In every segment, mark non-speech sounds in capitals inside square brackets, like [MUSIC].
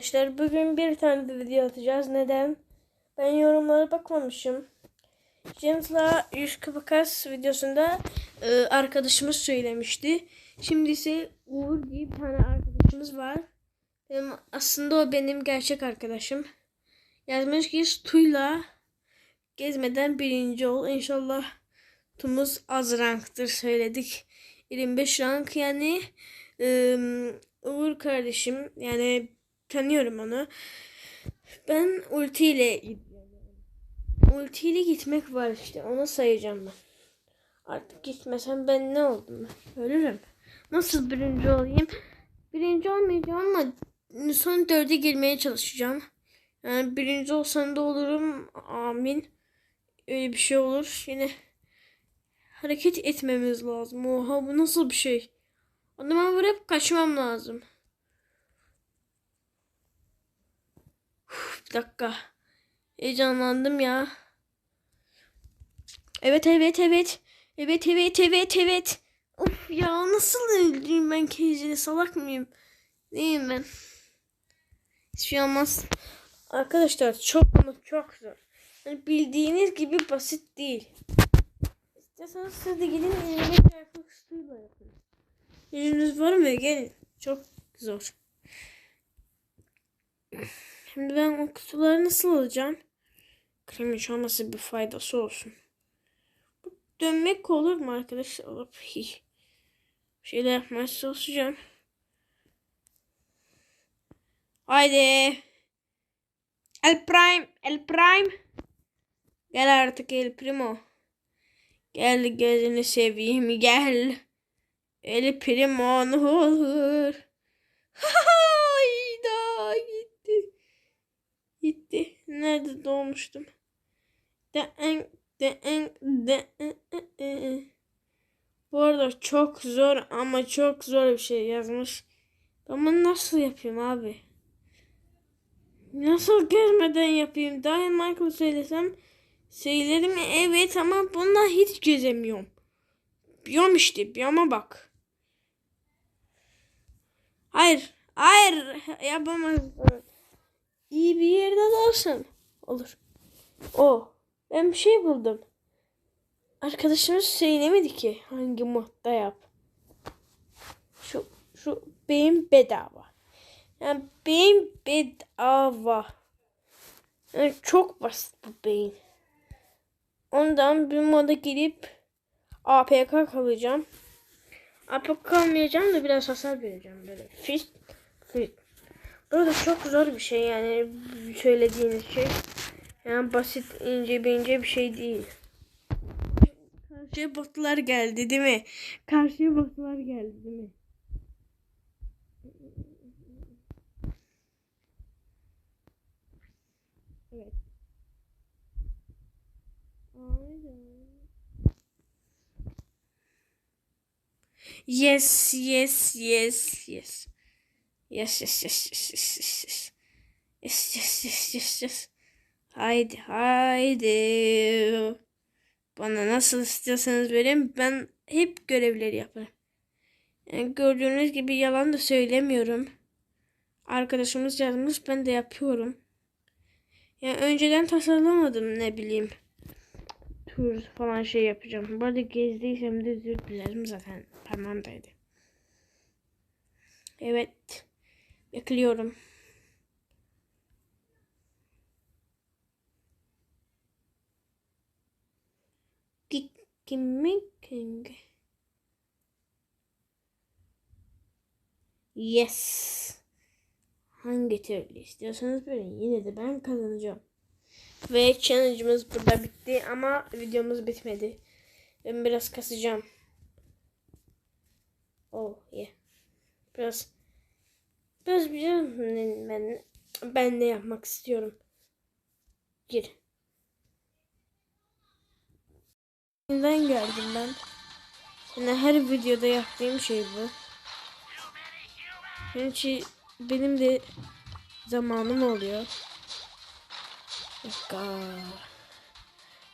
Arkadaşlar bugün bir tane de video atacağız. Neden? Ben yorumlara bakmamışım. James'la Yüz Kapakas videosunda e, arkadaşımız söylemişti. Şimdi ise Uğur diye bir tane arkadaşımız var. Benim, aslında o benim gerçek arkadaşım. Yazmış ki Tuyla gezmeden birinci ol. İnşallah Tumuz az ranktır söyledik. 25 rank yani e, Uğur kardeşim yani tanıyorum onu. Ben ultiyle gidiyorum. Ultiyle gitmek var işte. Ona sayacağım ben. Artık gitmesem ben ne oldum? Ölürüm. Nasıl birinci olayım? Birinci olmayacağım ama son dörde girmeye çalışacağım. Yani birinci olsam da olurum. Amin. Öyle bir şey olur. Yine hareket etmemiz lazım. Oha bu nasıl bir şey? Adama vurup kaçmam lazım. Uf, dakika. Heyecanlandım ya. Evet evet evet. Evet evet evet evet. Of ya nasıl öldüreyim ben Cage'ini salak mıyım? Neyim ben? Hiçbir şey olmaz. Arkadaşlar çok ama çok zor. Yani bildiğiniz gibi basit değil. İstiyorsanız siz de gidin elime çarpık suyla yapın. Yüzünüz var mı? Gelin. Çok zor. Şimdi ben o kutuları nasıl alacağım? Krem hiç olmasa bir faydası olsun. Bu dönmek olur mu arkadaşlar? Alıp bir şeyler yapmaya çalışacağım. Haydi. El Prime. El Prime. Gel artık El Primo. Gel gözünü seveyim gel. El Primo ne olur. [LAUGHS] Hayda gitti. Gitti. Nerede doğmuştum? Den, den, den, Bu arada çok zor ama çok zor bir şey yazmış. Ben bunu nasıl yapayım abi? Nasıl gezmeden yapayım? Daha Michael söylesem söylerim evet ama bununla hiç gezemiyorum. Biyom işte biyoma bak. Hayır. Hayır. Yapamaz. İyi bir yerde de olsun. Olur. O. Ben bir şey buldum. Arkadaşımız söylemedi ki hangi modda yap. Şu şu beyin bedava. Yani beyin bedava. Yani çok basit bu beyin. Ondan bir moda girip APK kalacağım. APK kalmayacağım da biraz hasar vereceğim böyle. Fit fit. Burada çok zor bir şey yani söylediğiniz şey. Yani basit ince bir ince bir şey değil. Karşıya botlar geldi değil mi? Karşıya botlar geldi değil mi? Evet. Yes, yes, yes, yes. Yes, yes, yes, yes, yes, yes, yes. Yes, yes, yes, yes. Haydi, haydi. Bana nasıl istiyorsanız verin. Ben hep görevleri yaparım. Yani gördüğünüz gibi yalan da söylemiyorum. Arkadaşımız yazmış, ben de yapıyorum. Yani önceden tasarlamadım ne bileyim. Tur falan şey yapacağım. Bu arada gezdiysem de özür dilerim zaten parmağımdaydı. Evet. Bekliyorum. King. Yes. Hangi türlü istiyorsanız böyle yine de ben kazanacağım. Ve challenge'ımız burada bitti ama videomuz bitmedi. Ben biraz kasacağım. Oh yeah. Biraz biraz biliyorum ben ben ne yapmak istiyorum. Gir. Neden geldim ben? Yani her videoda yaptığım şey bu. Yani benim de zamanım oluyor.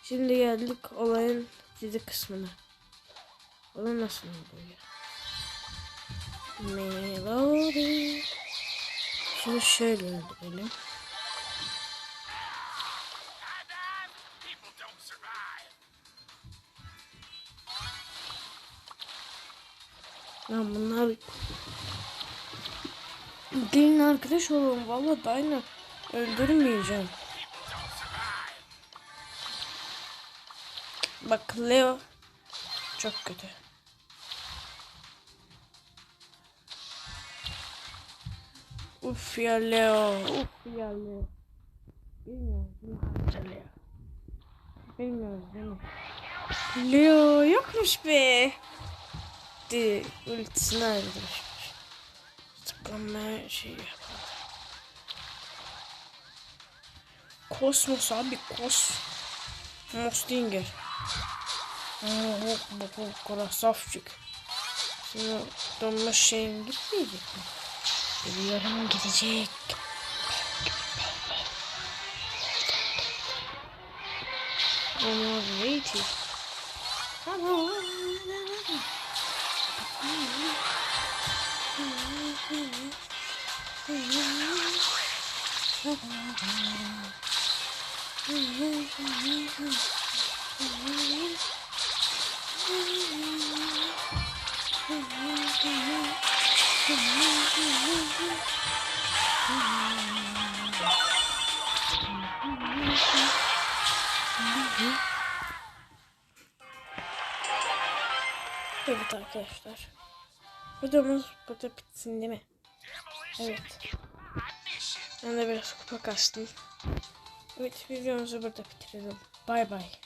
Şimdi geldik olayın dizi kısmına. Onu nasıl oluyor? Melody. Şunu şöyle öldürelim. Lan bunlar Gelin arkadaş olalım. Valla Dayna öldürmeyeceğim. Bak Leo çok kötü. Uf ya Leo. Uf ya Leo. Bilmiyoruz değil mi? Leo yokmuş be. De ultisini ayrılmış. Zıplanmaya şey yapalım. Kosmos abi kos. Mostinger. Bu krasavcık. Şimdi donma şeyin gitmeyecek mi? Biliyorum gidecek. Ama waiting. Tamam. Evet arkadaşlar. Videomuz burada bitsin değil mi? Evet. Ben de biraz kupa kastım. Evet videomuzu burada bitirelim. Bay bay.